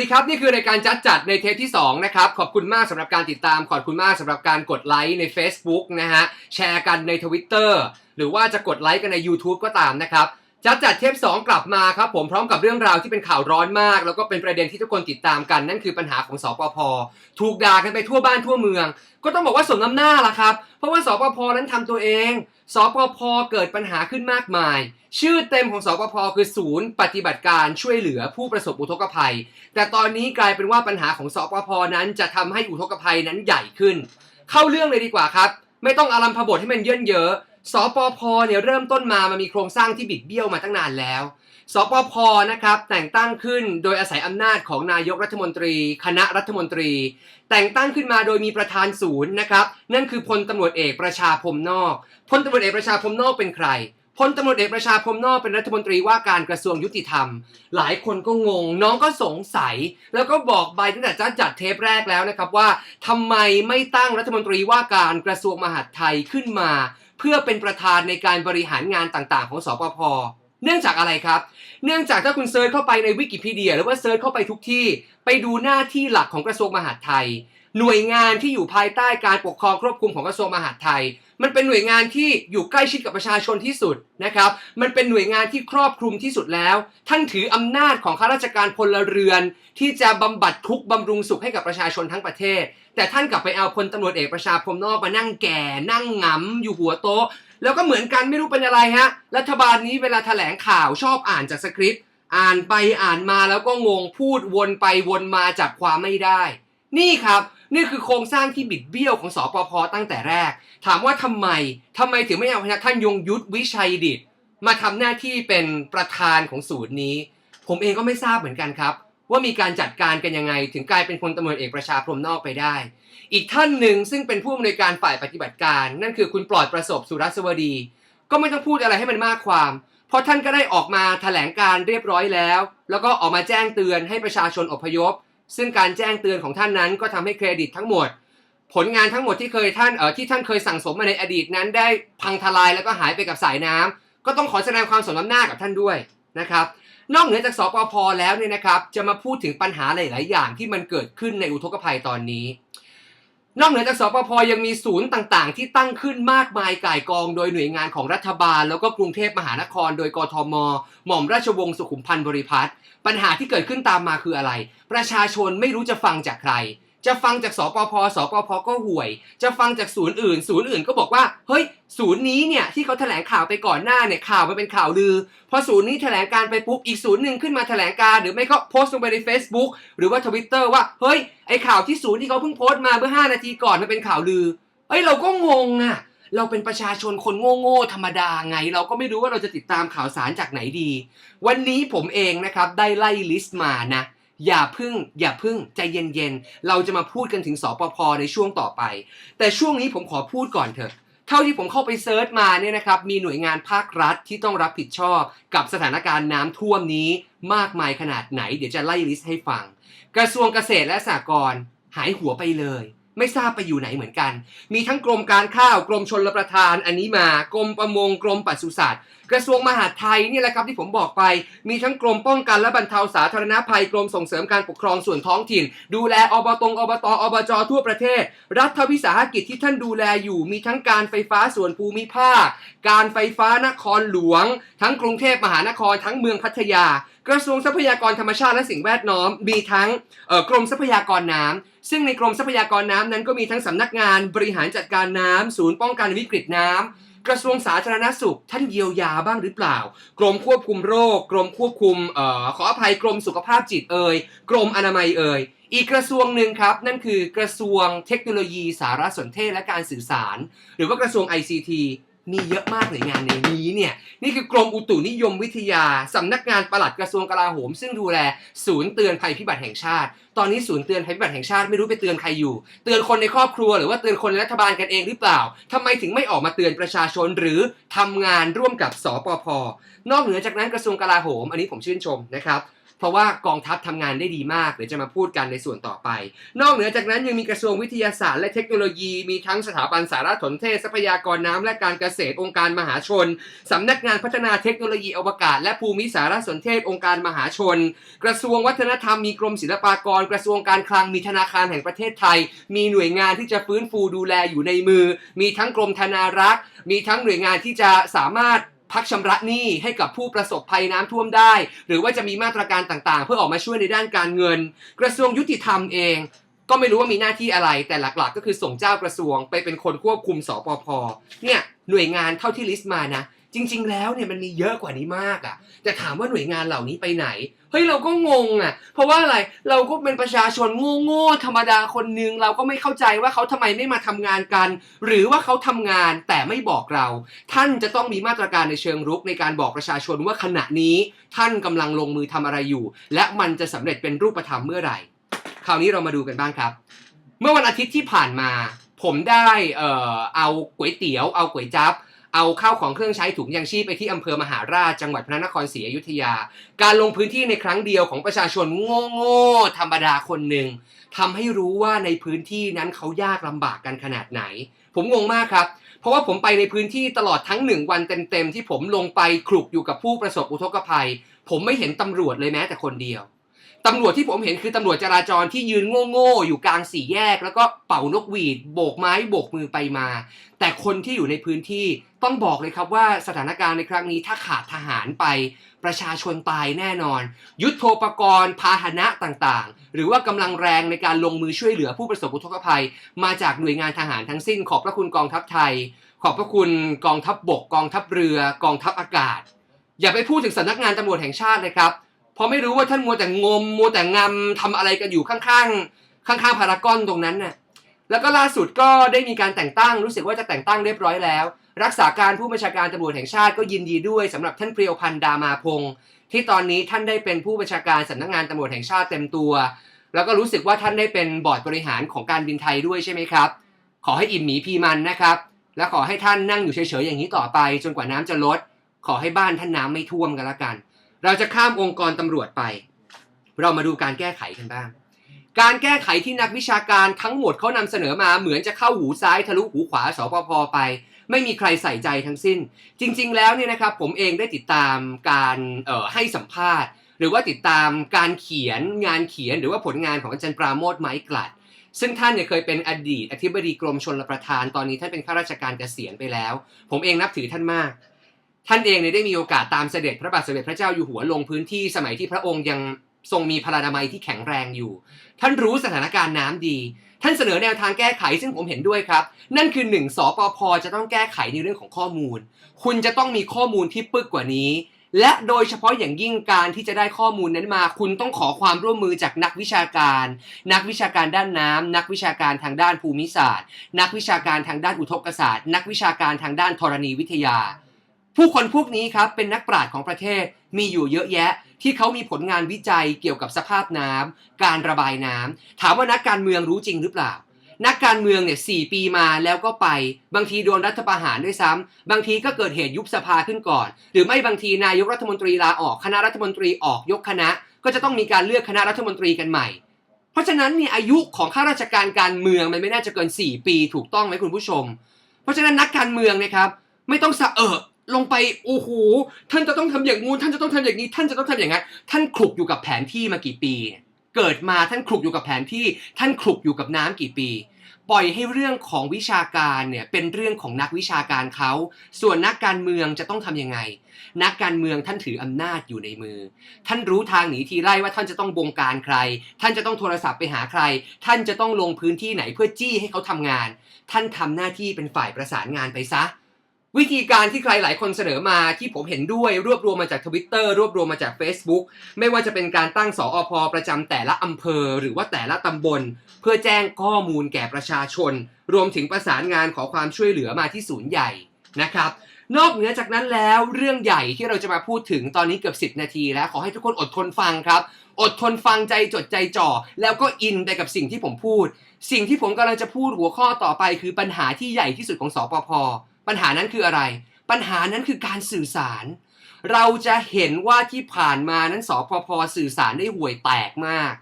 ดีครับ นี่คือรายการจัดจัดในเทปที่ 2 นะครับ ขอบคุณมากสำหรับการติดตาม ขอบคุณมากสำหรับการกดไลค์ใน Facebook นะฮะ แชร์กันใน Twitter หรือว่าจะกดไลค์กันใน YouTube ก็ตามนะครับ จัดจัดเทป2กลับมาครับผมพร้อมกับเรื่องราวที่เป็นข่าวร้อนมาก แล้วก็เป็นประเด็นที่ทุกคนติดตามกัน นั่นคือปัญหาของสปพถูกด่ากันไปทั่วบ้านทั่วเมือง ก็ต้องบอกว่าสมน้ำหน้าละครับ เพราะว่าสปพนั้นทำตัวเองสปพเกิดปัญหาขึ้นมากมาย ชื่อเต็มของสปพคือศูนย์ ปฏิบัติการช่วยเหลือผู้ประสบอุทกภัย แต่ตอนนี้กลายเป็นว่าปัญหาของสปพนั้นจะทำให้อุทกภัยนั้นใหญ่ขึ้น เข้าเรื่องเลยดีกว่าครับ ไม่ต้องอารัมพบทให้มันเยินเยอะ สปพเนี่ยเริ่มต้นมามันมีโครงสร้างที่บิดเบี้ยวมาตั้งนานแล้ว สปพนะครับแต่งตั้งขึ้นโดยอาศัยอำนาจของนายกรัฐมนตรี คณะรัฐมนตรี แต่งตั้งขึ้นมาโดยมีประธานศูนย์นะครับนั่นคือพลตำรวจเอกประชาพรมนอกพลตำรวจเอกประชาพรมนอกเป็นใครพลตำรวจเอกประชาพรมนอกเป็นรัฐมนตรีว่าการกระทรวงยุติธรรม หลายคนก็งง น้องก็สงสัย แล้วก็บอกใบตั้งแต่จ้าจัดเทปแรกแล้วนะครับว่าทำไมไม่ตั้งรัฐมนตรีว่าการกระทรวงมหาดไทยขึ้นมา เพื่อเป็นประธานในการบริหารงานต่างๆ ของสปพเนื่องจากอะไรครับ เนื่องจากถ้าคุณเซิร์ชเข้าไปในวิกิพีเดีย หรือว่าเซิร์ชเข้าไปทุกที่ ไปดูหน้าที่หลักของกระทรวงมหาดไทย หน่วยงานที่อยู่ภายใต้การปกครองควบคุมของกระทรวงมหาดไทย มันเป็นหน่วยงานที่อยู่ใกล้ชิดกับประชาชนที่สุดนะครับ มันเป็นหน่วยงานที่ครอบคลุมที่สุดแล้ว ท่านถืออำนาจของข้าราชการพลเรือน ที่จะบำบัดทุกข์บำรุงสุขให้กับประชาชนทั้งประเทศ แต่ท่านกลับไปเอาพลตำรวจเอกประชาพรมนอกมานั่งแก่ นั่งหงำอยู่หัวโต๊ะ แล้วก็เหมือนกันไม่รู้เป็นอะไรฮะ รัฐบาลนี้เวลาแถลงข่าวชอบอ่านจากสคริปต์ อ่านไปอ่านมาแล้วก็งงพูดวนไปวนมาจับความไม่ได้ นี่ครับ นี่คือโครงสร้างที่บิดเบี้ยวของสอปพตั้งแต่แรก ถามว่าทำไมทำไมถึงไม่เอาท่านยงยุทธวิชัยดิตมาทำหน้าที่เป็นประธานของศูนย์นี้ ผมเองก็ไม่ทราบเหมือนกันครับ ว่ามีการจัดการกันยังไง ถึงกลายเป็นพลตำรวจเอกประชาพรมนอกไปได้ อีกท่านหนึ่งซึ่งเป็นผู้อำนวยการฝ่ายปฏิบัติการ นั่นคือคุณปลอดประสบสุรัสวดี ก็ไม่ต้องพูดอะไรให้มันมากความเพราะท่านก็ได้ออกมาแถลงการเรียบร้อยแล้ว แล้วก็ออกมาแจ้งเตือนให้ประชาชนอพยพ ซึ่งการแจ้งเตือนของท่านนั้นก็ทำให้เครดิตทั้งหมด ผลงานทั้งหมดที่เคยท่านเอ่อที่ท่านเคยสั่งสมมาในอดีตนั้น ได้พังทลายแล้วก็หายไปกับสายน้ำก็ต้องขอแสดงความสมน้ำหน้ากับท่านด้วยนะครับนอกเหนือจากสปพแล้วเนี่ยนะครับ จะมาพูดถึงปัญหาหลาย ๆ อย่างที่มันเกิดขึ้นในอุทกภัยตอนนี้ นอกเหนือจากสปพยังมีศูนย์ต่างๆ ที่ตั้งขึ้นมากมายก่ายกองโดยหน่วยงานของรัฐบาล แล้วก็กรุงเทพมหานคร โดยกทม หม่อมราชวงศ์สุขุมพันธ์บริพัตรปัญหาที่เกิดขึ้นตามมาคืออะไร ประชาชนไม่รู้จะฟังจากใคร จะฟังจากสปพสปพก็ห่วย จะฟังจากศูนย์อื่น ศูนย์อื่นก็บอกว่า เฮ้ย ศูนย์นี้เนี่ยที่เขาแถลงข่าวไปก่อนหน้าเนี่ยข่าวมันเป็นข่าวลือ พอศูนย์นี้แถลงการไปปุ๊บ อีกศูนย์หนึ่งขึ้นมาแถลงการ หรือไม่ก็โพสต์ลงไปใน Facebook หรือว่าทวิตเตอร์ว่า เฮ้ย ไอข่าวที่ศูนย์ที่เขาเพิ่งโพสต์มาเมื่อ 5 นาทีก่อนมันเป็นข่าวลือ เฮ้ยเราก็งงอะเราเป็นประชาชนคนโง่ๆธรรมดาไง เราก็ไม่รู้ว่าเราจะติดตามข่าวสารจากไหนดี วันนี้ผมเองนะครับได้ไล่ลิสต์มานะ อย่าพึ่ง อย่าพึ่งใจเย็นๆ เราจะมาพูดกันถึงสปพในช่วงต่อไป แต่ช่วงนี้ผมขอพูดก่อนเถอะเท่าที่ผมเข้าไปเซิร์ชมาเนี่ยนะครับ มีหน่วยงานภาครัฐที่ต้องรับผิดชอบกับสถานการณ์น้ำท่วมนี้มากมายขนาดไหน เดี๋ยวจะไล่ลิสต์ให้ฟัง กระทรวงเกษตรและสหกรณ์หายหัวไปเลย ไม่ทราบไปอยู่ไหนเหมือนกัน มีทั้งกรมการข้าวกรมชนลประทานอันนี้มากรมประมงกรมปศุสัตว์ กระทรวงมหาดไทยนี่แหละครับที่ผมบอกไป มีทั้งกรมป้องกันและบรรเทาสาธารณภัยกรมส่งเสริมการปกครองส่วนท้องถิ่น ดูแลอบตงอบตอบจทั่วประเทศ รัฐวิสาหกิจที่ท่านดูแลอยู่ มีทั้งการไฟฟ้าส่วนภูมิภาค การไฟฟ้านครหลวง ทั้งกรุงเทพมหานครทั้งเมืองพัทยา กระทรวงทรัพยากรธรรมชาติและสิ่งแวดล้อม มีทั้งกรมทรัพยากรน้ำซึ่งในกรมทรัพยากรน้ำนั้นก็มีทั้งสำนักงานบริหารจัดการน้ำศูนย์ป้องกันวิกฤตน้ำ กระทรวงสาธารณสุข ท่านเยียวยาบ้างหรือเปล่า กรมควบคุมโรค กรมควบคุมเอ่อขออภัยกรมสุขภาพจิตเอ่ยกรมอนามัยเอ่ยอีกกระทรวงหนึ่งครับ นั่นคือกระทรวงเทคโนโลยีสารสนเทศและการสื่อสาร หรือว่ากระทรวง ICT มีเยอะมากหน่วยงานในนี้เนี่ยนี่คือกรมอุตุนิยมวิทยาสำนักงานปลัดกระทรวงกลาโหม ซึ่งดูแลศูนย์เตือนภัยพิบัติแห่งชาติ ตอนนี้ศูนย์เตือนภัยพิบัติแห่งชาติไม่รู้ไปเตือนใครอยู่ เตือนคนในครอบครัวหรือว่าเตือนคนในรัฐบาลกันเองหรือเปล่าทำไมถึงไม่ออกมาเตือนประชาชนหรือทำงานร่วมกับสปพนอกเหนือจากนั้นกระทรวงกลาโหม อันนี้ผมชื่นชมนะครับ เพราะว่ากองทัพทำงานได้ดีมากเดี๋ยวจะมาพูดกันในส่วนต่อไป นอกเหนือจากนั้นยังมีกระทรวงวิทยาศาสตร์ และเทคโนโลยีมีทั้งสถาบันสารสนเทศทรัพยากรน้ำและการเกษตรองค์การมหาชนสำนักงานพัฒนาเทคโนโลยีอวกาศ และภูมิสารสนเทศองค์การมหาชน กระทรวงวัฒนธรรมมีกรมศิลปากร กระทรวงการคลังมีธนาคารแห่งประเทศไทย มีหน่วยงานที่จะฟื้นฟูดูแลอยู่ในมือ มีทั้งกรมธนารักษ์ มีทั้งหน่วยงานที่จะสามารถ พักชำระหนี้ให้กับผู้ประสบภัยน้ำท่วมได้ หรือว่าจะมีมาตรการต่างๆ เพื่อออกมาช่วยในด้านการเงิน กระทรวงยุติธรรมเอง ก็ไม่รู้ว่ามีหน้าที่อะไร แต่หลักๆ ก็คือส่งเจ้ากระทรวงไปเป็นคนควบคุมสปพเนี่ยหน่วยงานเท่าที่ลิสต์มานะ จริง ๆ แล้วเนี่ยมันมีเยอะกว่านี้มากอะ่ะแต่ถามว่าหน่วยงานเหล่านี้ไปไหน เฮ้ยเราก็งงอะ่ะ เพราะว่าอะไรเราก็เป็นประชาชนโง่ๆธรรมดาคนนึง เราก็ไม่เข้าใจว่าเขาทำไมไม่มาทำงานกัน หรือว่าเขาทำงานแต่ไม่บอกเรา ท่านจะต้องมีมาตรการในเชิงรุกในการบอกประชาชนว่าขณะนี้ท่านกำลังลงมือทำอะไรอยู่ และมันจะสำเร็จเป็นรูปธรรมเมื่อไหร่ คราวนี้เรามาดูกันบ้างครับ เมื่อวันอาทิตย์ที่ผ่านมา ผมได้เอ่อเอาก๋วยเตี๋ยว เอาก๋วยจั๊บ เอาข้าวของเครื่องใช้ถุงยางชีพไปที่อำเภอมหาราชจังหวัดพระนครศรีอยุธยา การลงพื้นที่ในครั้งเดียวของประชาชนโง่ๆธรรมดาคนหนึ่งทำให้รู้ว่าในพื้นที่นั้นเขายากลำบากกันขนาดไหน ผมงงมากครับ เพราะว่าผมไปในพื้นที่ตลอดทั้งหนึ่งวันเต็มๆที่ผมลงไปคลุกอยู่กับผู้ประสบอุทกภัย ผมไม่เห็นตำรวจเลยแม้แต่คนเดียว ตำรวจที่ผมเห็นคือตำรวจจราจรที่ยืนโง่ๆอยู่กลางสี่แยก แล้วก็เป่านกหวีด โบกไม้โบกมือไปมา แต่คนที่อยู่ในพื้นที่ต้องบอกเลยครับว่าสถานการณ์ในครั้งนี้ถ้าขาดทหารไป ประชาชนตายแน่นอน ยุทโธปกรณ์พาหนะต่างๆ หรือว่ากำลังแรงในการลงมือช่วยเหลือผู้ประสบอุทกภัย มาจากหน่วยงานทหารทั้งสิ้น ขอบพระคุณกองทัพไทย ขอบพระคุณกองทัพบบก กองทัพเรือ กองทัพอากาศ อย่าไปพูดถึงสำนักงานตำรวจแห่งชาติเลยครับ พราะไม่รู้ว่าท่านมัวแต่งมมัวแต่งำทำอะไรกันอยู่ข้างๆข้างๆพารากอนตรงนั้นน่ะแล้วก็ล่าสุดก็ได้มีการแต่งตั้ง รู้สึกว่าจะแต่งตั้งเรียบร้อยแล้ว รักษาการผู้บัญชาการตำรวจแห่งชาติก็ยินดีด้วยสำหรับท่านเพรียวพันธ์ดามาพงศ์ที่ตอนนี้ท่านได้เป็นผู้บัญชาการสำนักงานตำรวจแห่งชาติเต็มตัว แล้วก็รู้สึกว่าท่านได้เป็นบอร์ดบริหารของการบินไทยด้วยใช่ไหมครับ ขอให้อิ่มหมีพีมันนะครับ และขอให้ท่านนั่งอยู่เฉยๆอย่างนี้ต่อไป จนกว่าน้ำจะลด ขอให้บ้านท่านน้ำไม่ท่วมกันละกัน เราจะข้ามองค์กรตำรวจไป เรามาดูการแก้ไขกันบ้าง การแก้ไขที่นักวิชาการทั้งหมดเขานำเสนอมาเหมือนจะเข้าหูซ้ายทะลุหูขวาสปพไป ไม่มีใครใส่ใจทั้งสิ้น จริง ๆ แล้วเนี่ยนะครับผมเองได้ติดตามการออให้สัมภาษณ์ หรือว่าติดตามการเขียนงานเขียนหรือว่าผลงานของอาจารย์ปราโมทไม้กลัดซึ่งท่านเนี่ยเคยเป็นอดีตอธิบดีกรมชลประทาน ตอนนี้ท่านเป็นข้าราชการเกษียณไปแล้ว ผมเองนับถือท่านมาก ท่านเองเนี่ยได้มีโอกาสตามเสด็จพระบาทสมเด็จพระเจ้าอยู่หัวลงพื้นที่สมัยที่พระองค์ยังทรงมีพลานามัยที่แข็งแรงอยู่ ท่านรู้สถานการณ์น้ำดี ท่านเสนอแนวทางแก้ไขซึ่งผมเห็นด้วยครับ นั่นคือหนึ่งสปพจะต้องแก้ไขในเรื่องของข้อมูล คุณจะต้องมีข้อมูลที่ปึกกว่านี้ และโดยเฉพาะอย่างยิ่งการที่จะได้ข้อมูลนั้นมา คุณต้องขอความร่วมมือจากนักวิชาการ นักวิชาการด้านน้ำนักวิชาการทางด้านภูมิศาสตร์ นักวิชาการทางด้านอุทกศาสตร์ นักวิชาการทางด้านธรณีวิทยา ผู้คนพวกนี้ครับเป็นนักปราชญ์ของประเทศมีอยู่เยอะแยะ ที่เขามีผลงานวิจัยเกี่ยวกับสภาพน้ำการระบายน้ำถามว่านักการเมืองรู้จริงหรือเปล่า นักการเมืองเนี่ยสี่ปีมาแล้วก็ไป บางทีโดนรัฐประหารด้วยซ้ำบางทีก็เกิดเหตุยุบสภาขึ้นก่อน หรือไม่บางทีนายกรัฐมนตรีลาออกคณะรัฐมนตรีออกยกคณะ ก็จะต้องมีการเลือกคณะรัฐมนตรีกันใหม่ เพราะฉะนั้นเนี่ยอายุของข้าราชการการเมืองมันไม่น่าจะเกิน 4 ปีถูกต้องไหมคุณผู้ชม เพราะฉะนั้นนักการเมืองเนะครับไม่ต้องสะเอะ ลงไปโอ้โหท่านจะต้องทำอย่างงู้นท่านจะต้องทำอย่างนี้ ท่านจะต้องทำอย่างนั้นท่านคลุกอยู่กับแผนที่มากี่ปี เกิดมาท่านคลุกอยู่กับแผนที่ ท่านคลุกอยู่กับน้ำกี่ปี ปล่อยให้เรื่องของวิชาการเนี่ยเป็นเรื่องของนักวิชาการเขาส่วนนักการเมืองจะต้องทำยังไง นักการเมืองท่านถืออำนาจอยู่ในมือ ท่านรู้ทางหนีทีไล่ว่าท่านจะต้องบงการใคร ท่านจะต้องโทรศัพท์ไปหาใคร ท่านจะต้องลงพื้นที่ไหนเพื่อจี้ให้เขาทำงาน ท่านทำหน้าที่เป็นฝ่ายประสานงานไปซะ วิธีการที่ใครหลายคนเสนอมาที่ผมเห็นด้วยรวบรวมมาจากทวิตเตอร์รวบรวมมาจาก Facebook ไม่ว่าจะเป็นการตั้งสออพประจำแต่ละอำเภอ หรือว่าแต่ละตำบล เพื่อแจ้งข้อมูลแก่ประชาชน รวมถึงประสานงานขอความช่วยเหลือมาที่ศูนย์ใหญ่นะครับนอกเหนือจากนั้นแล้วเรื่องใหญ่ที่เราจะมาพูดถึงตอนนี้เกือบ 10 นาทีแล้ว ขอให้ทุกคนอดทนฟังครับ อดทนฟังใจจดใจจ่อ แล้วก็อินไปกับสิ่งที่ผมพูด สิ่งที่ผมกำลังจะพูดหัวข้อต่อไปคือปัญหาที่ใหญ่ที่สุดของสอปพ ปัญหานั้นคืออะไร ปัญหานั้นคือการสื่อสาร เราจะเห็นว่าที่ผ่านมานั้นสพพสื่อสารได้ห่วยแตกมาก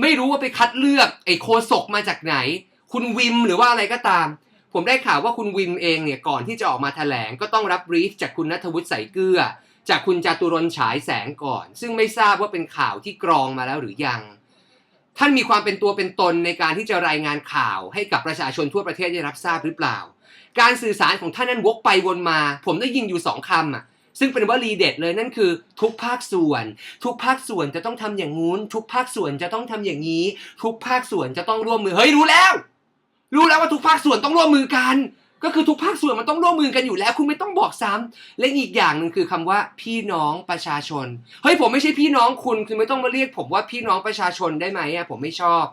ไม่รู้ว่าไปคัดเลือกไอ้โคศกมาจากไหน คุณวิมหรือว่าอะไรก็ตาม ผมได้ข่าวว่าคุณวิมเองเนี่ยก่อนที่จะออกมาแถลงก็ต้องรับบรีฟจากคุณนัทวุฒิใสเกลือจากคุณจตุรนฉายแสงก่อน ซึ่งไม่ทราบว่าเป็นข่าวที่กรองมาแล้วหรือยัง ท่านมีความเป็นตัวเป็นตนในการที่จะรายงานข่าวให้กับประชาชนทั่วประเทศได้รับทราบหรือเปล่า การสื่อสารของท่านนั้นวกไปวนมา ผมได้ยินอยู่สองคำอะซึ่งเป็นวลีเด็ดเลยนั่นคือ ทุกภาคส่วน ทุกภาคส่วนจะต้องทำอย่างงู้น ทุกภาคส่วนจะต้องทำอย่างนี้ ทุกภาคส่วนจะต้องร่วมมือเฮ้ยรู้แล้ว รู้แล้วว่าทุกภาคส่วนต้องร่วมมือกัน ก็คือทุกภาคส่วนมันต้องร่วมมือกันอยู่แล้ว คุณไม่ต้องบอกซ้ำและอีกอย่างหนึ่งคือคำว่าพี่น้องประชาชนเฮ้ยผมไม่ใช่พี่น้องคุณคือไม่ต้องมาเรียก ผมว่าพี่น้องประชาชนได้ไหมอะผมไม่ชอบ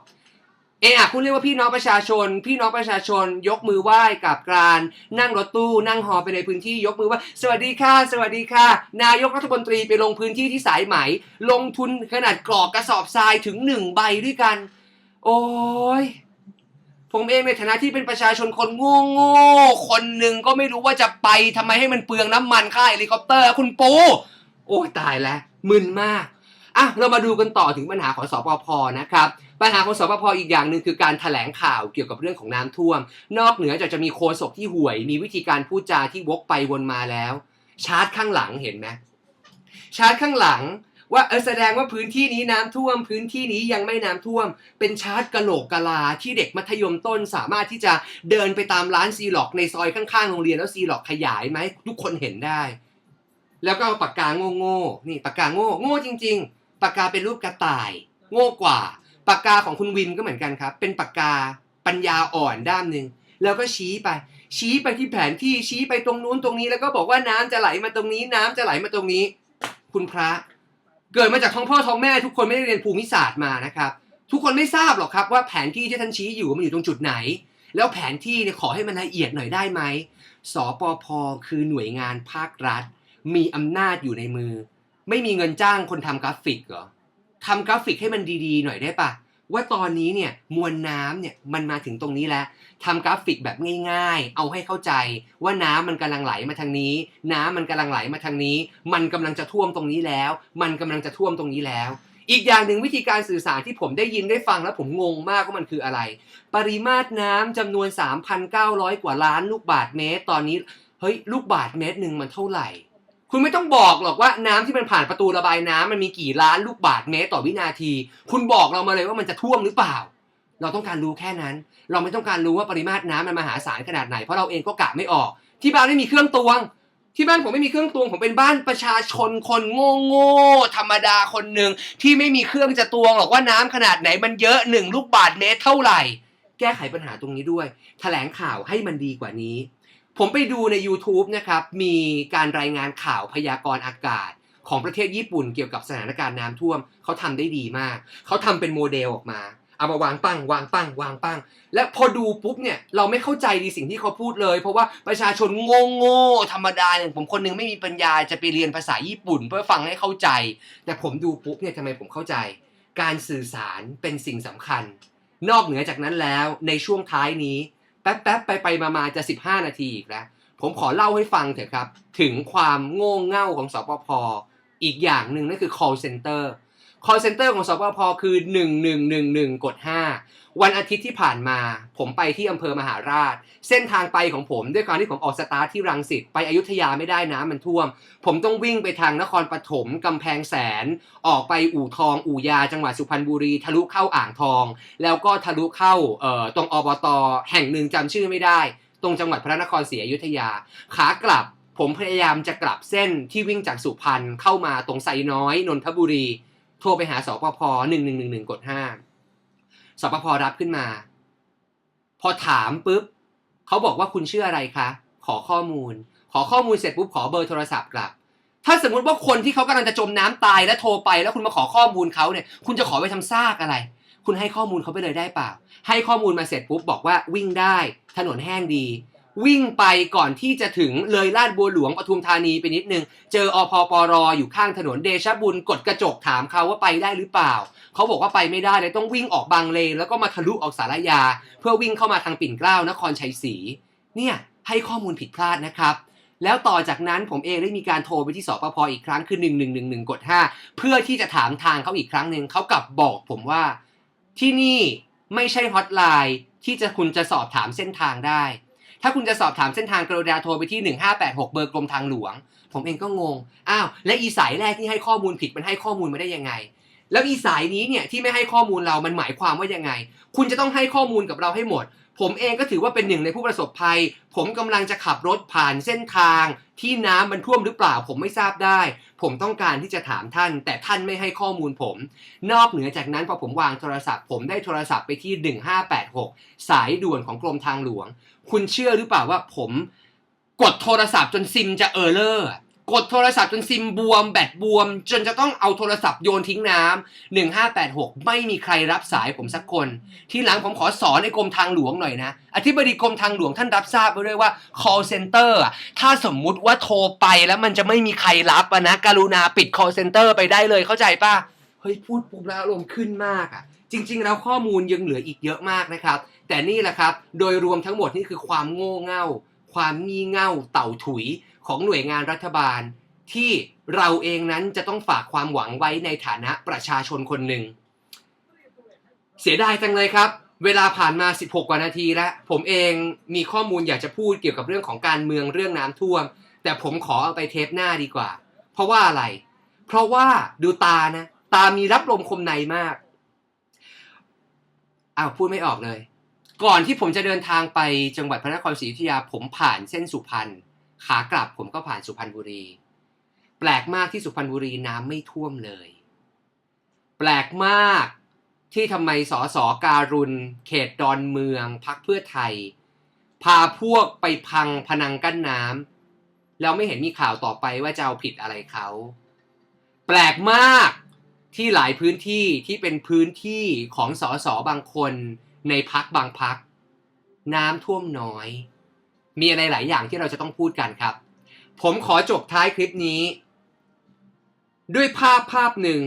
เออคุณเรียกว่าพี่น้องประชาชน พี่น้องประชาชนยกมือไหว้กับการนั่งรถตู้นั่งฮอไปในพื้นที่ยกมือว่า สวัสดีค่ะ สวัสดีค่ะ นายกรัฐมนตรีไปลงพื้นที่ที่สายไหม ลงทุนขนาดกรอกกระสอบทรายถึงหนึ่งใบด้วยกัน โอ้ยผมเองในฐานะที่เป็นประชาชนคนโง่โง่คนหนึ่งก็ไม่รู้ว่าจะไปทำไมให้มันเปลืองน้ำมันค่าเฮลิคอปเตอร์คุณปูโอ้ตายแล้วมึนมากอะเรามาดูกันต่อถึงปัญหาของสปพนะครับ ปัญหาของสปพอีกอย่างหนึ่งคือการถแถลงข่าวเกี่ยวกับเรื่องของน้ำท่วม นอกเหนือจากจะมีโคศกที่ห่วย มีวิธีการพูดจาที่วกไปวนมาแล้ว ชาร์ตข้างหลังเห็นไหมชาร์ตข้างหลังว่าเออแสดงว่าพื้นที่นี้น้ำท่วม พื้นที่นี้ยังไม่น้ำท่วม เป็นชาร์ตกะโหลกกะลาที่เด็กมัธยมต้นสามารถที่จะเดินไปตามร้านซีหลอกในซอยข้างๆโรงเรียนแล้วซีหลอกขยายไหมทุกคนเห็นได้ แล้วก็เอาปากกาโง่ๆนี่ปากกาโง่โง่จริง ๆปากกาเป็นรูปกระต่าย โง่กว่า ปากกาของคุณวิมก็เหมือนกันครับ เป็นปากกาปัญญาอ่อนด้ามหนึ่งแล้วก็ชี้ไป ชี้ไปที่แผนที่ชี้ไปตรงนู้นตรงนี้ แล้วก็บอกว่าน้ำจะไหลมาตรงนี้ น้ำจะไหลมาตรงนี้ คุณพระ เกิดมาจากท้องพ่อท้องแม่ ทุกคนไม่ได้เรียนภูมิศาสตร์มานะครับ ทุกคนไม่ทราบหรอกครับว่าแผนที่ที่ท่านชี้อยู่มันอยู่ตรงจุดไหน แล้วแผนที่เนี่ยขอให้มันละเอียดหน่อยได้ไหมสปพคือหน่วยงานภาครัฐ มีอำนาจอยู่ในมือ ไม่มีเงินจ้างคนทำกราฟิกเหรอ ทำกราฟิกให้มันดีๆ หน่อยได้ปะว่าตอนนี้เนี่ยมวลน้ำเนี่ยมันมาถึงตรงนี้แล้วทำกราฟิกแบบง่าย ๆ เอาให้เข้าใจ ว่าน้ำมันกำลังไหลมาทางนี้ น้ำมันกำลังไหลมาทางนี้ มันกำลังจะท่วมตรงนี้แล้ว มันกำลังจะท่วมตรงนี้แล้ว อีกอย่างหนึ่งวิธีการสื่อสารที่ผมได้ยินได้ฟังแล้วผมงงมากว่ามันคืออะไร ปริมาตรน้ำจำนวน 3,900 กว่าล้านลูกบาศก์เมตร ตอนนี้เฮ้ยลูกบาศก์เมตรหนึ่งมันเท่าไหร่ คุณไม่ต้องบอกหรอกว่าน้ำที่มันผ่านประตูระบายน้ำมันมีกี่ล้านลูกบาศก์เมตรต่อวินาที คุณบอกเรามาเลยว่ามันจะท่วมหรือเปล่า เราต้องการรู้แค่นั้น เราไม่ต้องการรู้ว่าปริมาตรน้ำมันมหาศาลขนาดไหนเพราะเราเองก็กะไม่ออก ที่บ้านไม่มีเครื่องตวง ที่บ้านผมไม่มีเครื่องตวงผมเป็นบ้านประชาชนคนโง่โง่ธรรมดาคนหนึ่งที่ไม่มีเครื่องจะตวงหรอกว่าน้ำขนาดไหนมันเยอะหนึ่งลูกบาศก์เมตรเท่าไหร่ แก้ไขปัญหาตรงนี้ด้วย แถลงข่าวให้มันดีกว่านี้ ผมไปดูใน YouTube นะครับ มีการรายงานข่าวพยากรณ์อากาศ ของประเทศญี่ปุ่นเกี่ยวกับสถานการณ์น้ำท่วม เขาทำได้ดีมาก เขาทำเป็นโมเดลออกมา เอามาวางปั้ง วางปั้ง วางปั้ง และพอดูปุ๊บเนี่ย เราไม่เข้าใจดีสิ่งที่เขาพูดเลย เพราะว่าประชาชนโง่โง่ๆธรรมดาอย่างผมคนหนึงไม่มีปัญญาจะไปเรียนภาษาญี่ปุ่น เพื่อฟังให้เข้าใจ แต่ผมดูปุ๊บเนี่ยทำไมผมเข้าใจ การสื่อสารเป็นสิ่งสำคัญ นอกเหนือจากนั้นแล้วในช่วงท้ายนี้ แป๊บแป๊บๆไปไปมาๆจะ 15 นาทีอีกแล้ว ผมขอเล่าให้ฟังเถอะครับ ถึงความโง่เง่าของสปพอีกอย่างหนึ่งนั่นคือ call center call center ของสปพคือ 1111 กด 5 วันอาทิตย์ที่ผ่านมา ผมไปที่อำเภอมหาราช เส้นทางไปของผมด้วยความที่ผมออกสตาร์ทที่รังสิตไปอยุธยาไม่ได้น้ำมันท่วม ผมต้องวิ่งไปทางนครปฐมกำแพงแสน ออกไปอู่ทอง อู่ยาจังหวัดสุพรรณบุรี ทะลุเข้าอ่างทอง แล้วก็ทะลุเข้าเอ่อตรงอบตแห่งหนึ่งจำชื่อไม่ได้ ตรงจังหวัดพระนครศรีอยุธยา ขากลับผมพยายามจะกลับเส้นที่วิ่งจากสุพรรณเข้ามาตรงไซน้อยนนทบุรี ทรไปหาสปพหนึ่งหนึ่งหนึ่งหนึ่งกดห้าสปพรับขึ้นมา พอถามปุ๊บเขาบอกว่าคุณชื่ออะไรคะ ขอข้อมูล ขอข้อมูลเสร็จปุ๊บขอเบอร์โทรศัพท์กลับ ถ้าสมมุติว่าคนที่เขากำลังจะจมน้ำตายแล้วโทรไปแล้วคุณมาขอข้อมูลเขาเนี่ย คุณจะขอไปทำซากอะไร คุณให้ข้อมูลเขาไปเลยได้เปล่า ให้ข้อมูลมาเสร็จปุ๊บบอกว่าวิ่งได้ ถนนแห้งดี วิ่งไปก่อนที่จะถึงเลยลาดบัวหลวงปทุมธานีไปนิดนึง เจออพปรอยู่ข้างถนนเดชะบุญกดกระจกถามเขาว่าไปได้หรือเปล่า เขาบอกว่าไปไม่ได้เลยต้องวิ่งออกบางเลนแล้วก็มาทะลุออกสารยา เพื่อวิ่งเข้ามาทางปิ่นเกล้านครชัยศรีเนี่ยให้ข้อมูลผิดพลาดนะครับแล้วต่อจากนั้นผมเองได้มีการโทรไปที่สปพอีกครั้งคือ 1111กด5เพื่อที่จะถามทางเขาอีกครั้งหนึ่งเขากลับบอกผมว่าที่นี่ไม่ใช่ฮอตไลน์ที่จะคุณจะสอบถามเส้นทางได้ ถ้าคุณจะสอบถามเส้นทางกรุณาโทรไปที่ 1586 เบอร์กรมทางหลวง ผมเองก็งง อ้าว และอีสายแรกที่ให้ข้อมูลผิดมันให้ข้อมูลมาได้ยังไง แล้วอีสายนี้เนี่ยที่ไม่ให้ข้อมูลเรามันหมายความว่ายังไง คุณจะต้องให้ข้อมูลกับเราให้หมด ผมเองก็ถือว่าเป็นหนึ่งในผู้ประสบภัย ผมกำลังจะขับรถผ่านเส้นทาง ที่น้ำมันท่วมหรือเปล่า ผมไม่ทราบได้ ผมต้องการที่จะถามท่าน แต่ท่านไม่ให้ข้อมูลผม นอกเหนือจากนั้นพอผมวางโทรศัพท์ ผมได้โทรศัพท์ไปที่ 1586 สายด่วนของกรมทางหลวง คุณเชื่อหรือเปล่าว่าผม กดโทรศัพท์จนซิมจะเออร์เลอร์ กดโทรศัพท์จนซิมบวม แบตบวม จนจะต้องเอาโทรศัพท์โยนทิ้งน้ำ1586 ไม่มีใครรับสายผมสักคน ที่หลังผมขอสอนในกรมทางหลวงหน่อยนะ อธิบดีกรมทางหลวงท่านรับทราบไปด้วยว่า call center อะถ้าสมมุติว่าโทรไปแล้วมันจะไม่มีใครรับนะกรุณาปิด call center ไปได้เลยเข้าใจป่ะเฮ้ยพูดปุ๊บแล้วอารมณ์ขึ้นมากอะจริง ๆ แล้วข้อมูลยังเหลืออีกเยอะมากนะครับ แต่นี่แหละครับ โดยรวมทั้งหมดนี่คือความโง่เง่า ความงี่เง่าเต่าถุย ของหน่วยงานรัฐบาล ที่เราเองนั้นจะต้องฝากความหวังไว้ในฐานะประชาชนคนหนึ่ง เสียดายจังเลยครับ เวลาผ่านมา 16 กว่านาทีแล้ว ผมเองมีข้อมูลอยากจะพูดเกี่ยวกับเรื่องของการเมืองเรื่องน้ำท่วม แต่ผมขอเอาไปเทปหน้าดีกว่า เพราะว่าอะไร เพราะว่าดูตานะ ตามีรับลมคมในมากอ้าวพูดไม่ออกเลย ก่อนที่ผมจะเดินทางไปจังหวัดพระนครศรีอยุธยาผมผ่านเส้นสุพรรณ ขากลับผมก็ผ่านสุพรรณบุรี แปลกมากที่สุพรรณบุรีน้ำไม่ท่วมเลย แปลกมากที่ทำไมสอสอการุณ เขตดอนเมืองพักเพื่อไทย พาพวกไปพังพนังกั้นน้ำแล้วไม่เห็นมีข่าวต่อไปว่าจะเอาผิดอะไรเขา แปลกมากที่หลายพื้นที่ที่เป็นพื้นที่ของสอสอบางคนในพักบางพัก น้ำท่วมน้อย มีอะไรหลายอย่างที่เราจะต้องพูดกันครับ ผมขอจบท้ายคลิปนี้ ด้วยภาพภาพหนึ่ง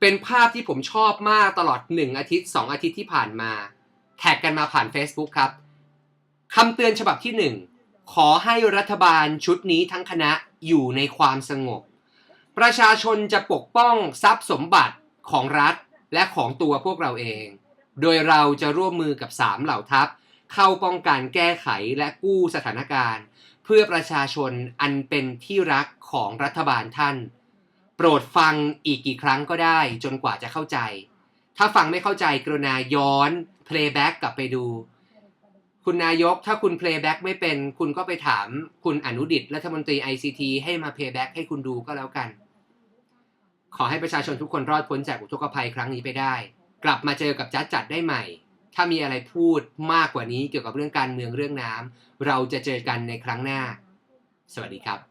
เป็นภาพที่ผมชอบมากตลอด 1 อาทิตย์ 2 อาทิตย์ที่ผ่านมา แท็กกันมาผ่าน Facebook ครับคำเตือนฉบับที่ 1 ขอให้รัฐบาลชุดนี้ทั้งคณะอยู่ในความสงบ ประชาชนจะปกป้องทรัพย์สมบัติของรัฐและของตัวพวกเราเอง โดยเราจะร่วมมือกับ 3 เหล่าทัพ เข้าป้องกันแก้ไขและกู้สถานการณ์ เพื่อประชาชนอันเป็นที่รักของรัฐบาลท่าน โปรดฟังอีกกี่ครั้งก็ได้จนกว่าจะเข้าใจ ถ้าฟังไม่เข้าใจกรุณาย้อน playback กลับไปดู คุณนายกถ้าคุณ playback ไม่เป็น คุณก็ไปถามคุณอนุดิตรัฐมนตรี ICT ให้มา playback ให้คุณดูก็แล้วกัน ขอให้ประชาชนทุกคนรอดพ้นจากอุทกภัยครั้งนี้ไปได้ กลับมาเจอกับจัดจัดได้ใหม่ ถ้ามีอะไรพูดมากกว่านี้เกี่ยวกับเรื่องการเมืองเรื่องน้ำเราจะเจอกันในครั้งหน้า สวัสดีครับ